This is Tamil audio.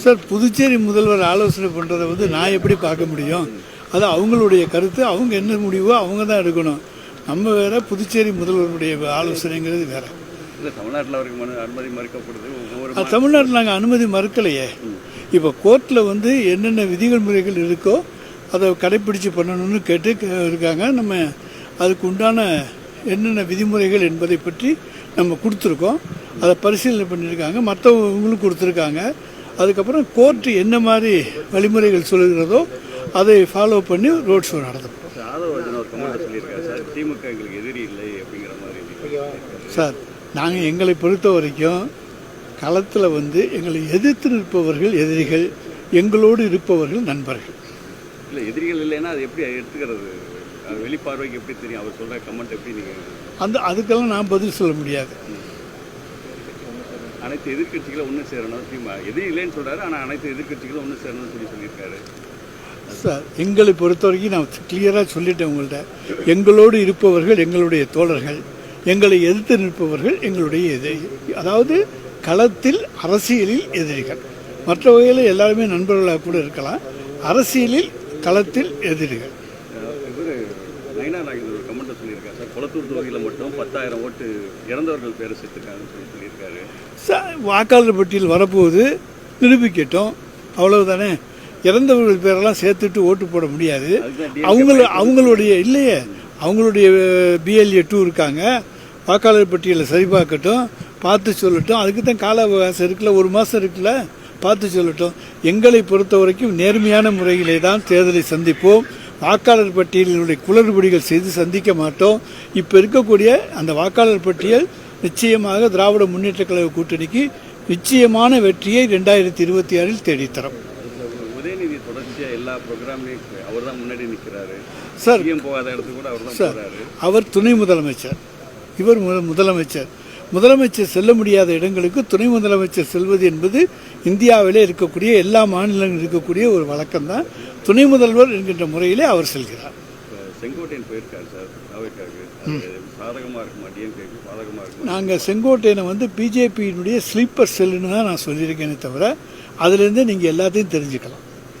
சார் புதுச்சேரி முதல்வர் ஆலோசனை பண்ணுறதை வந்து நான் எப்படி பார்க்க முடியும்? அது அவங்களுடைய கருத்து அவங்க என்ன முடிவோ அவங்க தான் எடுக்கணும். நம்ம வேற புதுச்சேரி முதல்வருடைய ஆலோசனைங்கிறது வேற. தமிழ்நாட்டில் அவருக்கு அனுமதி மறுக்கப்படுது. தமிழ்நாட்டில் நாங்கள் அனுமதி மறுக்கலையே. இப்போ கோர்ட்டில் வந்து என்னென்ன விதிகள் முறைகள் இருக்கோ அதை கடைப்பிடிச்சு பண்ணணும்னு கேட்டு இருக்காங்க. நம்ம அதுக்கு உண்டான என்னென்ன விதிமுறைகள் என்பதை பற்றி நம்ம கொடுத்துருக்கோம். அதை பரிசீலனை பண்ணியிருக்காங்க. மற்றவங்களும் கொடுத்துருக்காங்க. அதுக்கப்புறம் கோர்ட்டு என்ன மாதிரி வழிமுறைகள் சொல்லுகிறதோ அதை ஃபாலோ பண்ணி ரோட் ஷோ நடத்தும் சார் திமுக எங்களுக்கு எதிரி இல்லை அப்படிங்கிற மாதிரி சார் நாங்கள் எங்களை பொறுத்த வரைக்கும் களத்தில் வந்து எங்களை எதிர்த்து நிற்பவர்கள் எதிரிகள் எங்களோடு இருப்பவர்கள் நண்பர்கள். இல்லை எதிரிகள் இல்லைன்னா அது எப்படி எடுத்துக்கிறது? வெளிப்பார்வைக்கு எப்படி தெரியும்? அவர் சொல்கிற கமெண்ட் எப்படி நீங்கள் அந்த அதுக்கெல்லாம் நான் பதில் சொல்ல முடியாது. அனைத்து எதிர்க்கட்சிகளும் ஒன்று சேரணும். திமுக எதிரி இல்லைன்னு சொல்றாரு. ஆனால் அனைத்து எதிர்க்கட்சிகளும் ஒன்று சேரணும்னு சொல்லி சொல்லியிருக்காரு. சார் எங்களை பொறுத்த வரைக்கும் நான் கிளியராக சொல்லிட்டேன் உங்கள்கிட்ட எங்களோடு இருப்பவர்கள் எங்களுடைய தோழர்கள். எங்களை எதிர்த்து நிற்பவர்கள் எங்களுடைய எதிரி. அதாவது களத்தில் அரசியலில் எதிரிகள். மற்ற வகையில் எல்லாருமே நண்பர்களாக கூட இருக்கலாம். அரசியலில் களத்தில் எதிரிகள். நயனா நாகேந்திரன் ஒரு கமெண்ட் சொல்லியிருக்காரு. சார் குளத்தூர் தொகுதியில் மட்டும் பத்தாயிரம் ஓட்டு இறந்தவர்கள் பேரை சேர்த்துருக்காங்கன்னு சொல்லி சொல்லியிருக்காரு. ச- வாக்காளர் பட்டியல் வரப்போகுது. நிரூபிக்கட்டும் அவ்வளவுதானே? இறந்தவர்கள் பேரெல்லாம் சேர்த்துட்டு ஓட்டு போட முடியாது. அவங்கள அவங்களுடைய இல்லையே. அவங்களுடைய பிஎல்ஏ டூ இருக்காங்க. வாக்காளர் பட்டியலை சரி பார்க்கட்டும். பார்த்து சொல்லட்டும். அதுக்கு தான் கால அவகாசம் இருக்குல்ல. ஒரு மாதம் இருக்குல்ல. பார்த்து சொல்லட்டும். எங்களை பொறுத்த வரைக்கும் நேர்மையான முறையிலே தான் தேர்தலை சந்திப்போம். வாக்காளர் பட்டியலினுடைய குளறுபடிகள் செய்து சந்திக்க மாட்டோம். இப்போ இருக்கக்கூடிய அந்த வாக்காளர் பட்டியல் நிச்சயமாக திராவிட முன்னேற்ற கழக கூட்டணிக்கு நிச்சயமான வெற்றியை ரெண்டாயிரத்தி இருபத்தி ஆறில் தேடித்தரும். உதயநிதி தொடர்ச்சியாக எல்லா ப்ரோக்ராம்லையும் அவர் தான் முன்னாடி நிற்கிறாரு சார் போகாத இடத்துக்கு கூட அவர் தான் சார் அவர் துணை முதலமைச்சர். இவர் முதலமைச்சர். முதலமைச்சர் செல்ல முடியாத இடங்களுக்கு துணை முதலமைச்சர் செல்வது என்பது இந்தியாவிலே இருக்கக்கூடிய எல்லா மாநிலங்களிலும் இருக்கக்கூடிய ஒரு வழக்கம் தான் துணை முதல்வர் என்கின்ற முறையிலே அவர் செல்கிறார். செங்கோட்டையன் போயிருக்காரு சார் நாங்கள் செங்கோட்டையனை வந்து பிஜேபியினுடைய ஸ்லீப்பர் செல்லுன்னு தான் நான் சொல்லியிருக்கேனே தவிர அதுலேருந்து நீங்கள் எல்லாத்தையும் தெரிஞ்சுக்கலாம்.